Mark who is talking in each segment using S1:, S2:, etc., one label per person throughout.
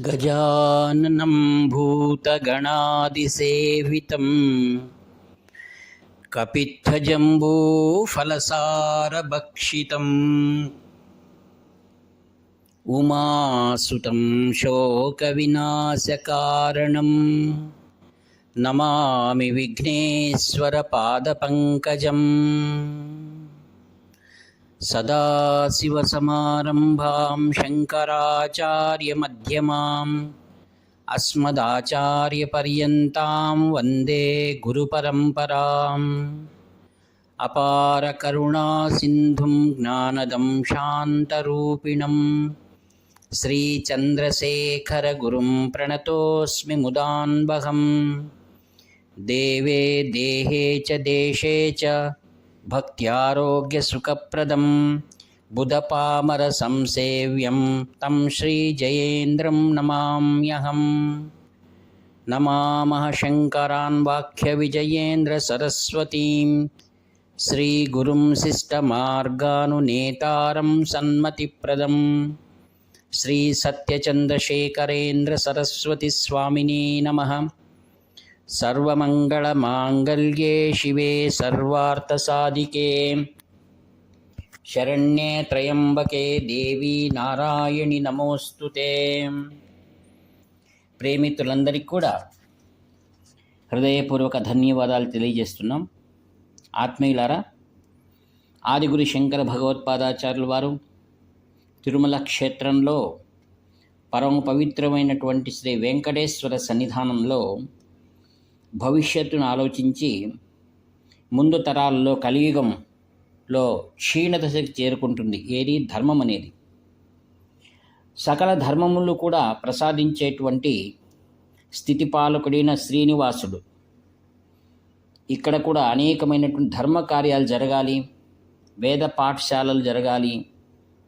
S1: गजाननं भूतगणादिसेवितं कपित्थजम्बूफलसारभक्षितम् उमासुतं शोकविनाशकारणं नमामि विघ्नेश्वरपादपङ्कजम् सदाशिवसमारम्भां शङ्कराचार्यमध्यमाम् अस्मदाचार्यपर्यन्तां वन्दे गुरुपरम्पराम्। अपारकरुणासिन्धुं ज्ञानदं शान्तरूपिणं श्रीचन्द्रशेखरगुरुं प्रणतोऽस्मि मुदान्वहम्। देवे देहे च देशे च भक्त्यारोग्यसुखप्रदं बुधपामरसंसेव्यं तं श्रीजयेन्द्रं नमाम्यहम्। नमामः शङ्करान् वाक्यविजयेन्द्रसरस्वतीं। श्रीगुरुं शिष्टमार्गानुनेतारं सन्मतिप्रदं श्रीसत्यचन्द्रशेखरेन्द्रसरस्वतिस्वामिने नमः सर्वमङ्गलमाङ्गल्ये शिवे सर्वार्थसाधिके शरण्ये त्र्यम्बके దేవి నారాయణి నమోస్తుతే ప్రేమితులందరికీ కూడా హృదయపూర్వక ధన్యవాదాలు తెలియజేస్తున్నాం ఆత్మీయులారా ఆదిగురి శంకర భగవత్పాదాచార్యుల వారు తిరుమల క్షేత్రంలో పరమ పవిత్రమైనటువంటి శ్రీ వెంకటేశ్వర సన్నిధానంలో భవిష్యత్తును ఆలోచించి ముందు తరాల్లో కలియుగంలో క్షీణదశకి చేరుకుంటుంది. ఏది? ధర్మం అనేది. సకల ధర్మములు కూడా ప్రసాదించేటువంటి స్థితిపాలకుడైన శ్రీనివాసుడు. ఇక్కడ కూడా అనేకమైనటువంటి ధర్మ కార్యాలు జరగాలి వేద పాఠశాలలు జరగాలి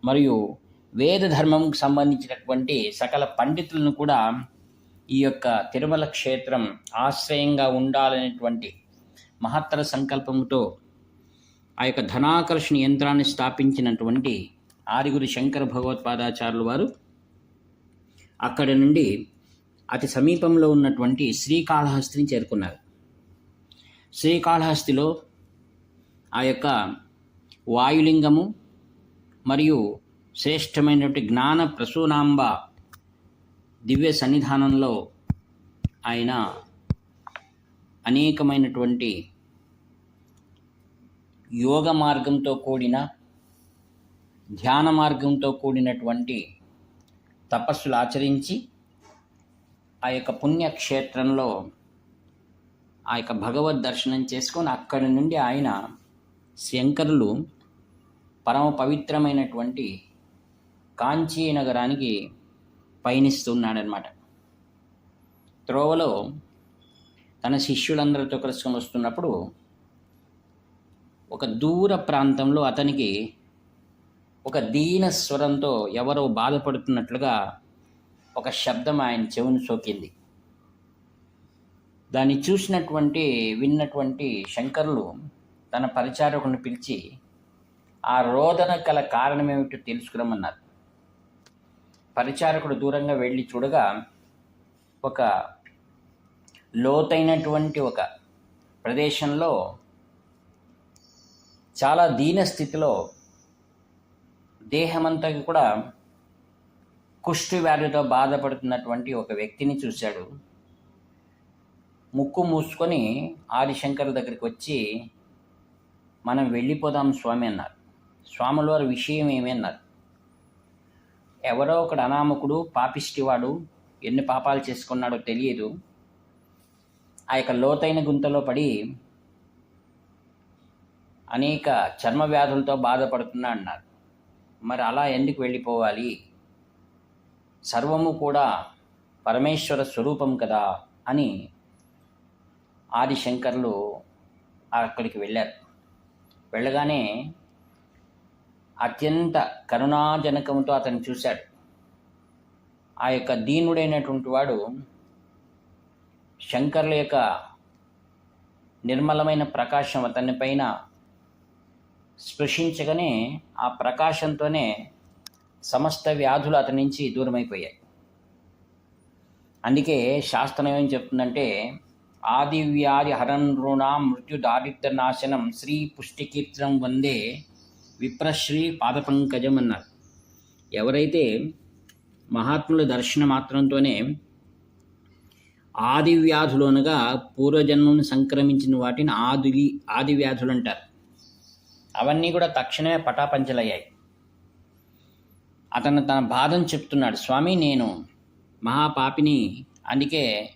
S1: మరియు వేద ధర్మంకు సంబంధించినటువంటి సకల పండితులను కూడా ఈ యొక్క తిరుమల క్షేత్రం ఆశ్రయంగా ఉండాలనేటువంటి మహత్తర సంకల్పంతో ఆ యొక్క ధనాకర్షణ యంత్రాన్ని స్థాపించినటువంటి ఆరుగురు శంకర భగవత్పాదాచార్యులు వారు. అక్కడి నుండి అతి సమీపంలో ఉన్నటువంటి శ్రీకాళహస్తిని చేరుకున్నారు. శ్రీకాళహస్తిలో ఆ యొక్క వాయులింగము మరియు శ్రేష్టమైనటువంటి జ్ఞాన ప్రసూనాంబ దివ్య సన్నిధానంలో ఆయన అనేకమైనటువంటి యోగ మార్గంతో కూడిన ధ్యాన మార్గంతో కూడినటువంటి తపస్సులు ఆచరించి ఆ యొక్క పుణ్యక్షేత్రంలో ఆ యొక్క భగవద్ దర్శనం చేసుకొని అక్కడి నుండి ఆయన శంకరులు పరమ పవిత్రమైనటువంటి కాంచీ నగరానికి పయనిస్తున్నాడనమాట త్రోవలో తన శిష్యులందరితో కలుసుకొని వస్తున్నప్పుడు ఒక దూర ప్రాంతంలో అతనికి ఒక దీన స్వరంతో ఎవరో బాధపడుతున్నట్లుగా ఒక శబ్దం ఆయన చెవుని సోకింది. దాన్ని చూసినటువంటి విన్నటువంటి శంకరులు తన పరిచారకుని పిలిచి ఆ రోదన కల కారణమేమిటో తెలుసుకురమ్మన్నారు. పరిచారకుడు దూరంగా వెళ్ళి చూడగా ఒక లోతైనటువంటి ఒక ప్రదేశంలో చాలా దీన స్థితిలో దేహమంతా కూడా కుష్టి వ్యాధితో బాధపడుతున్నటువంటి ఒక వ్యక్తిని చూశాడు. ముక్కు మూసుకొని ఆదిశంకర్ దగ్గరికి వచ్చి మనం వెళ్ళిపోదాం స్వామి అన్నారు. స్వాముల వారి విషయం ఏమన్నారు అన్నారు? ఎవరో ఒకడు అనామకుడు పాపిష్టివాడు ఎన్ని పాపాలు చేసుకున్నాడో తెలియదు. ఆ యొక్క లోతైన గుంతలో పడి అనేక చర్మ వ్యాధులతో బాధపడుతున్నా అన్నారు. మరి అలా ఎందుకు వెళ్ళిపోవాలి? సర్వము కూడా పరమేశ్వర స్వరూపం కదా అని ఆదిశంకర్లు అక్కడికి వెళ్ళారు. వెళ్ళగానే అత్యంత కరుణాజనకంతో అతను చూశాడు. ఆ యొక్క దీనుడైనటువంటి వాడు శంకర్ల యొక్క నిర్మలమైన ప్రకాశం అతని పైన స్పృశించగానే ఆ ప్రకాశంతోనే సమస్త వ్యాధులు అతని నుంచి దూరమైపోయాయి. అందుకే శాస్త్రం ఏం చెప్తుందంటే ఆది వ్యాధి హరణృణ మృత్యు దారిద్ర నాశనం శ్రీ పుష్టికీర్తనం వందే విప్రశ్రీ పాదపంకజం అన్నారు. ఎవరైతే మహాత్ముల దర్శన మాత్రంతోనే ఆది వ్యాధులు పూర్వజన్మను సంక్రమించిన వాటిని ఆది ఆది వ్యాధులు అంటారు అవన్నీ కూడా తక్షణమే పటాపంచలయ్యాయి. అతను తన బాధను చెప్తున్నాడు స్వామి నేను మహాపాపిని అందుకే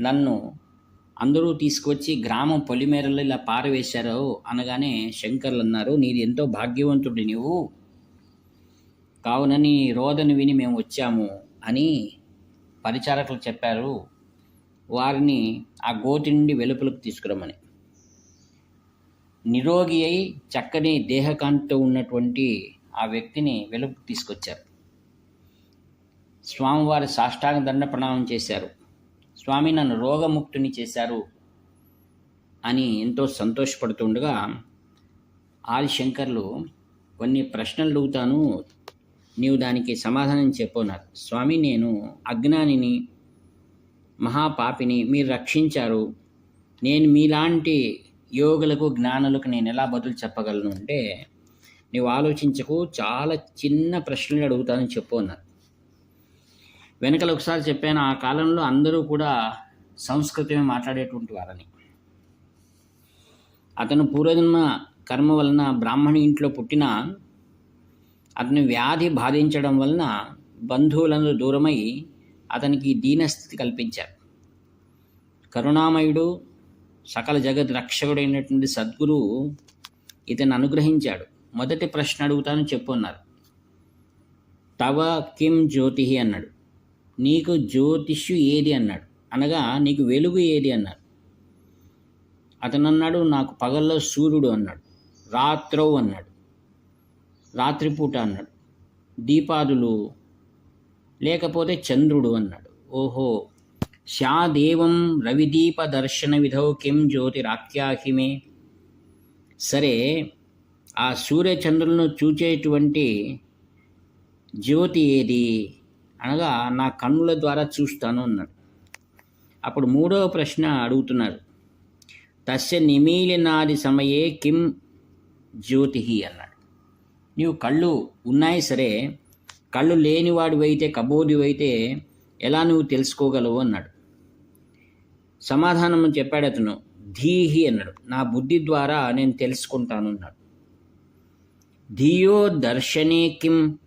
S1: నన్ను అందరూ తీసుకొచ్చి గ్రామం పొలిమేరలో ఇలా పారవేశారు అనగానే శంకర్లు అన్నారు నీది ఎంతో భాగ్యవంతుడి నీవు. కావున నీ రోదను విని మేము వచ్చాము అని పరిచారకులు చెప్పారు. వారిని ఆ గోతి నుండి వెలుపలకు తీసుకురమ్మని. నిరోగి అయి చక్కని దేహకాంతితో ఉన్నటువంటి ఆ వ్యక్తిని వెలుపుకు తీసుకొచ్చారు. స్వామివారి సాష్టాంగ దండ ప్రణామం చేశారు. స్వామి నన్ను రోగముక్తుని చేశారు అని ఎంతో సంతోషపడుతుండగా ఆదిశంకర్లు కొన్ని ప్రశ్నలు అడుగుతాను. నీవు దానికి సమాధానం చెప్పన్నారు. స్వామి నేను అజ్ఞానిని మహాపాపిని మీరు రక్షించారు. నేను మీలాంటి యోగులకు జ్ఞానులకు నేను ఎలా బదులు చెప్పగలను అంటే నీవు ఆలోచించకు చాలా చిన్న ప్రశ్నలు అడుగుతానని చెప్పు అన్నారు వెనకలు ఒకసారి చెప్పాను ఆ కాలంలో అందరూ కూడా సంస్కృతమే మాట్లాడేటువంటి వారని. అతను పూర్వజన్మ కర్మ వలన బ్రాహ్మణి ఇంట్లో పుట్టిన అతని వ్యాధి బాధించడం వలన బంధువులను దూరమై అతనికి దీనస్థితి కల్పించారు. కరుణామయుడు సకల జగత్ రక్షకుడైనటువంటి సద్గురు ఇతను అనుగ్రహించాడు. మొదటి ప్రశ్న అడుగుతాను చెప్పున్నారు తవ కిం జ్యోతి అన్నాడు. నీకు జ్యోతిష్యు ఏది అన్నాడు. అనగా నీకు వెలుగు ఏది అన్నాడు. అతను అన్నాడు నాకు పగల్లో సూర్యుడు అన్నాడు. రాత్రవు అన్నాడు. రాత్రిపూట అన్నాడు. దీపాదులు లేకపోతే చంద్రుడు అన్నాడు. ఓహో! శాదేవం రవిదీప దర్శన విధౌ కిం జ్యోతిరాఖ్యాహిమే. సరే ఆ సూర్యచంద్రులను చూచేటువంటి జ్యోతి ఏది? అనగా నా కన్నుల ద్వారా చూస్తాను అన్నాడు. అప్పుడు మూడవ ప్రశ్న అడుగుతున్నారు తస్య నిమీలినాది సమయే కిం జ్యోతి అన్నాడు. నీవు కళ్ళు ఉన్నాయి సరే కళ్ళు లేనివాడివైతే కబోదివైతే ఎలా నువ్వు తెలుసుకోగలవు అన్నాడు. సమాధానం చెప్పాడు అతను. ధీహి అన్నాడు. నా బుద్ధి ద్వారా నేను తెలుసుకుంటాను అన్నాడు. ధియో దర్శనే కిం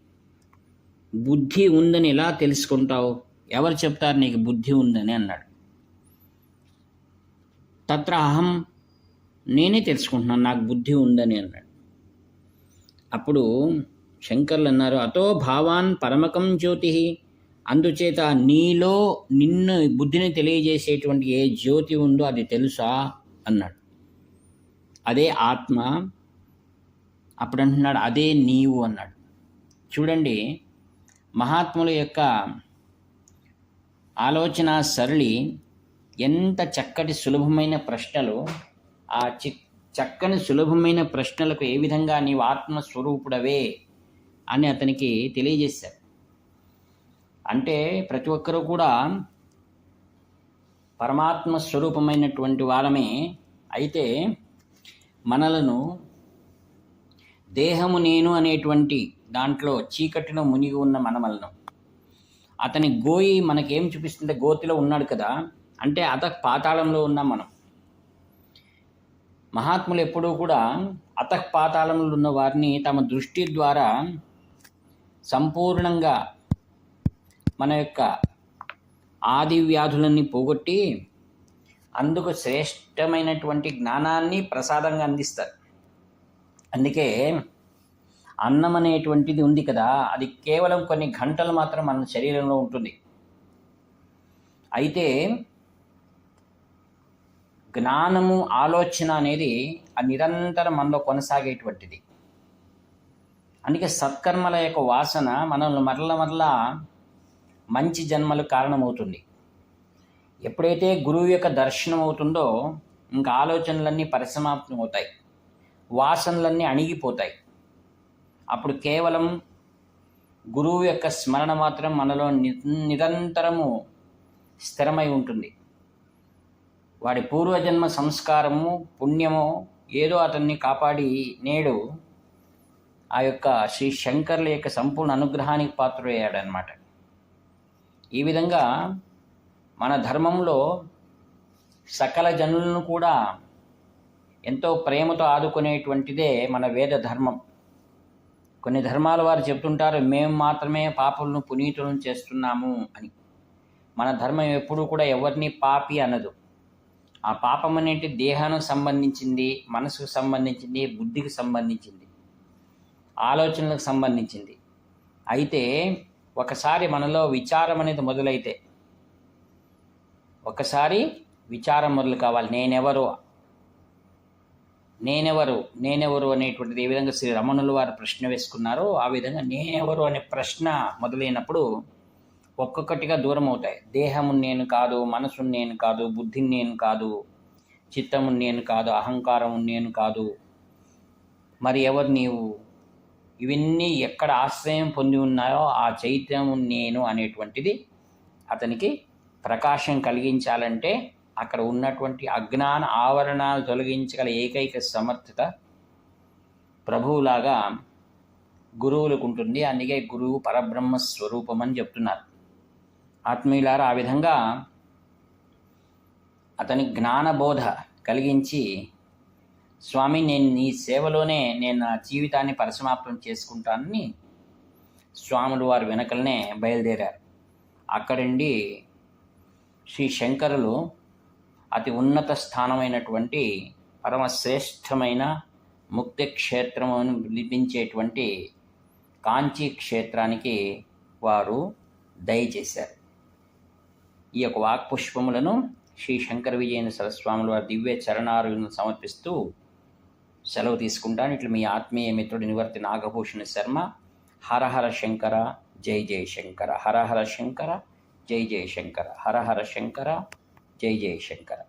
S1: బుద్ధి ఉందని ఎలా తెలుసుకుంటావు? ఎవరు చెప్తారు నీకు బుద్ధి ఉందని అన్నాడు. తత్ర అహం నేనే తెలుసుకుంటున్నాను నాకు బుద్ధి ఉందని అన్నాడు. అప్పుడు శంకర్లు అన్నారు అతో భావాన్ పరమకం జ్యోతి అందుచేత నీలో నిన్ను బుద్ధిని తెలియజేసేటువంటి ఏ జ్యోతి ఉందో అది తెలుసా? అన్నాడు. అదే ఆత్మ అప్పుడు అంటున్నాడు అదే నీవు అన్నాడు. చూడండి మహాత్ముల యొక్క ఆలోచన సరళి ఎంత చక్కటి సులభమైన ప్రశ్నలు ఆ చి చక్కని సులభమైన ప్రశ్నలకు ఏ విధంగా నీవు ఆత్మస్వరూపుడవే అని అతనికి తెలియజేశారు. అంటే ప్రతి ఒక్కరూ కూడా పరమాత్మ స్వరూపమైనటువంటి వారమే అయితే మనలను దేహము నేను అనేటువంటి దాంట్లో చీకటిలో మునిగి ఉన్న మనమలను. అతని గోయి మనకేం చూపిస్తుంటే గోతిలో ఉన్నాడు కదా అంటే అత పాతాళంలో ఉన్నాం మనం. మహాత్ములు ఎప్పుడూ కూడా అతః పాతాళంలో ఉన్న వారిని తమ దృష్టి ద్వారా సంపూర్ణంగా మన యొక్క ఆది వ్యాధులన్నీ పోగొట్టి అందుకు శ్రేష్టమైనటువంటి జ్ఞానాన్ని ప్రసాదంగా అందిస్తారు. అందుకే అన్నం అనేటువంటిది ఉంది కదా అది కేవలం కొన్ని గంటలు మాత్రం మన శరీరంలో ఉంటుంది. అయితే జ్ఞానము ఆలోచన అనేది నిరంతరం మనలో కొనసాగేటువంటిది. అందుకే సత్కర్మల యొక్క వాసన మనల్ని మరల మరల మంచి జన్మలు కారణమవుతుంది. ఎప్పుడైతే గురువు యొక్క దర్శనం అవుతుందో ఇంకా ఆలోచనలన్నీ పరిసమాప్తం అవుతాయి వాసనలన్నీ అణిగిపోతాయి. అప్పుడు కేవలం గురువు యొక్క స్మరణ మాత్రం మనలో ని నిరంతరము స్థిరమై ఉంటుంది. వాడి పూర్వజన్మ సంస్కారము పుణ్యము ఏదో అతన్ని కాపాడి నేడు ఆ యొక్క శ్రీ శంకర్ల యొక్క సంపూర్ణ అనుగ్రహానికి పాత్రయ్యాడనమాట ఈ విధంగా మన ధర్మంలో సకల జనులను కూడా ఎంతో ప్రేమతో ఆదుకునేటువంటిదే మన వేద ధర్మం. కొన్ని ధర్మాల వారు చెప్తుంటారు మేము మాత్రమే పాపులను పునీతులను చేస్తున్నాము అని. మన ధర్మం ఎప్పుడూ కూడా ఎవరిని పాపి అనదు. ఆ పాపం అనేది దేహానికి సంబంధించింది మనసుకు సంబంధించింది బుద్ధికి సంబంధించింది ఆలోచనలకు సంబంధించింది. అయితే ఒకసారి మనలో విచారం అనేది మొదలైతే ఒకసారి విచారం మొదలు కావాలి. నేనెవరు నేనెవరు నేనెవరు అనేటువంటిది ఏ విధంగా శ్రీ రమణులు వారు ప్రశ్న వేసుకున్నారో ఆ విధంగా నేనెవరు అనే ప్రశ్న మొదలైనప్పుడు ఒక్కొక్కటిగా దూరం అవుతాయి. దేహము నేను కాదు మనసు నేను కాదు బుద్ధిని నేను కాదు చిత్తము నేను కాదు అహంకారం నేను కాదు. మరి ఎవరు నీవు? ఇవన్నీ ఎక్కడ ఆశ్రయం పొంది ఉన్నాయో ఆ చైత్యము నేను అనేటువంటిది అతనికి ప్రకాశం కలిగించాలంటే అక్కడ ఉన్నటువంటి అజ్ఞాన ఆవరణాలు తొలగించగల ఏకైక సమర్థత ప్రభువులాగా గురువులకు ఉంటుంది అందుకే గురువు పరబ్రహ్మ స్వరూపం అని చెప్తున్నారు. ఆత్మీయులారా ఆ విధంగా అతని జ్ఞానబోధ కలిగించి స్వామి నేను నీ సేవలోనే నేను నా జీవితాన్ని పరిసమాప్తం చేసుకుంటానని స్వాములు వారు వెనకలనే బయలుదేరారు. అక్కడండి శ్రీ శంకరులు అతి ఉన్నత స్థానమైనటువంటి పరమశ్రేష్టమైన ముక్తి క్షేత్రమును అని కాంచీ క్షేత్రానికి వారు దయచేశారు. ఈ యొక్క వాక్పుష్పములను శ్రీ శంకర విజయన సరస్వాముల వారి దివ్య చరణారులను సమర్పిస్తూ సెలవు తీసుకుంటాను. ఇట్లా మీ ఆత్మీయ మిత్రుడు నివర్తి నాగభూషణ శర్మ. హరహర శంకర జై జయ శంకర. హరహర శంకర జై జయ శంకర. హరహర శంకర. జై జయ శంకర